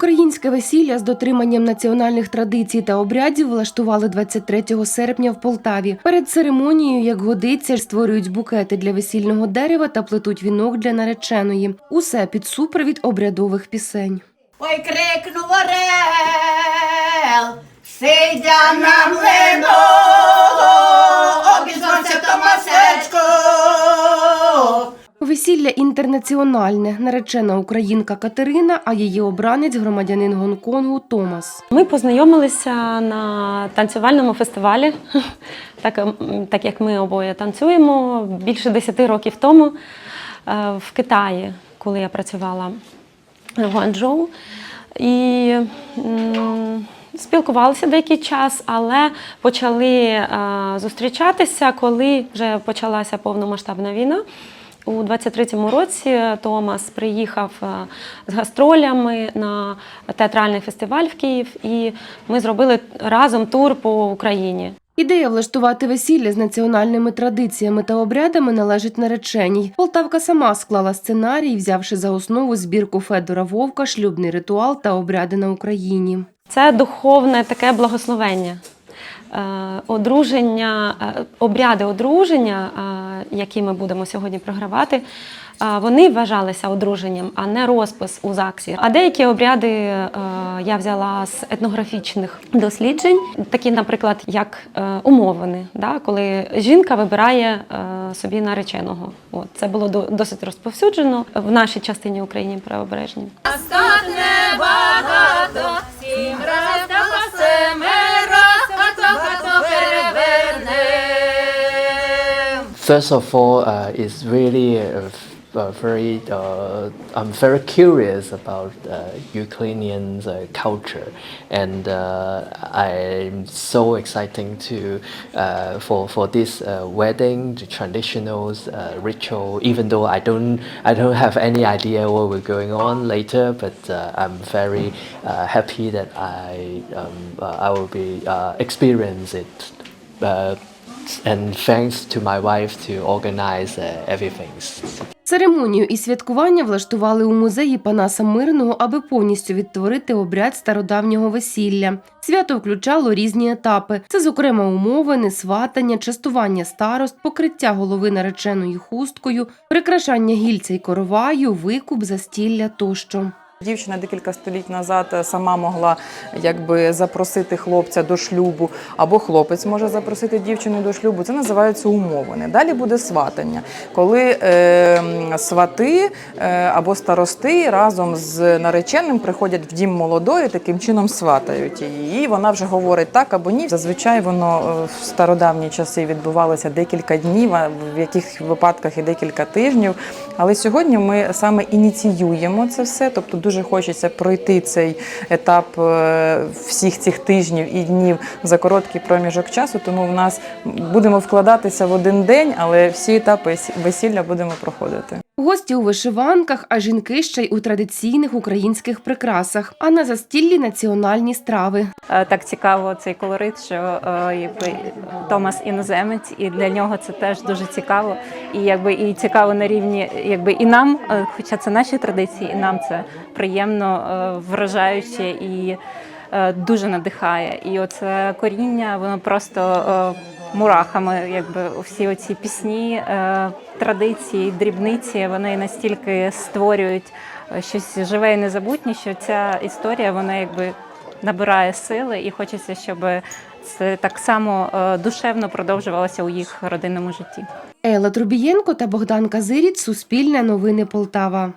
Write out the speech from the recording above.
Українське весілля з дотриманням національних традицій та обрядів влаштували 23 серпня в Полтаві. Перед церемонією, як годиться, створюють букети для весільного дерева та плетуть вінок для нареченої. Усе під супровід обрядових пісень. Ой, крикнув орел, сидя на млину, Весілля інтернаціональне. Наречена українка Катерина, а її обранець громадянин Гонконгу Томас. Ми познайомилися на танцювальному фестивалі, так, так як ми обоє танцюємо більше 10 років тому е, в Китаї, коли я працювала в Гуанчжоу. І спілкувалися деякий час, але почали е, зустрічатися, коли вже почалася повномасштабна війна. У 23-му році Томас приїхав е, з гастролями на театральний фестиваль в Київ, і ми зробили разом тур по Україні. Ідея влаштувати весілля з національними традиціями та обрядами належить нареченій. Полтавка сама склала сценарій, взявши за основу збірку Федора Вовка, шлюбний ритуал та обряди на Україні. Це духовне таке благословення. Е, Одруження, е, обряди одруження, е, які ми будемо сьогодні програвати, вони вважалися одруженням, а не розпис у ЗАГСі. А деякі обряди я взяла з етнографічних досліджень, такі, наприклад, як умовини, да, коли жінка вибирає собі нареченого. От, це було досить розповсюджено в нашій частині України правобережній. Багато, сім раз та First of all, uh, it's really uh, f- uh, very. Uh, I'm very curious about uh, Ukrainian uh, culture, and I'm so exciting to for for this wedding, the traditional uh, ritual. Even though I don't I don't have any idea what will going on later, but I'm very happy that I um, I will be experience it. And thanks to my wife to organize uh, everything. Церемонію і святкування влаштували у музеї Панаса Мирного, аби повністю відтворити обряд стародавнього весілля. Свято включало різні етапи: це, зокрема, умовини, сватання, частування старост, покриття голови нареченої хусткою, прикрашання гільця й короваю, викуп, застілля тощо. Дівчина декілька століть назад е, сама могла якби запросити хлопця до шлюбу, або хлопець може запросити дівчину до шлюбу. Це називаються умовини. Далі буде сватання, коли е, свати е, або старости разом з нареченим приходять в дім молодої, таким чином сватають її. І вона вже говорить так або ні. Зазвичай воно е, в стародавні часи відбувалося декілька днів, а в яких випадках і декілька тижнів. Але сьогодні ми саме ініціюємо це все. Тобто дуже хочеться пройти цей етап е, всіх цих тижнів і днів за короткий проміжок часу. Тому в нас будемо вкладатися в один день, але всі етапи весілля будемо проходити. Гості у вишиванках, а жінки ще й у традиційних українських прикрасах, а на застіллі національні страви. Е, так цікаво цей колорит, що е, якби Томас іноземець, і для нього це теж дуже цікаво. І якби і цікаво на рівні, якби і нам, е, хоча це наші традиції, і нам це приємно, вражаюче і дуже надихає. І оце коріння, воно просто е, мурахами, якби всі оці пісні, е, традиції, дрібниці, вони настільки створюють е, щось живе і незабутнє, що ця історія, вона якби набирає сили, і хочеться, щоб це так само е, душевно продовжувалося у їх родинному житті. Елла Трубієнко та Богдан Казиріць. Суспільне новини Полтава.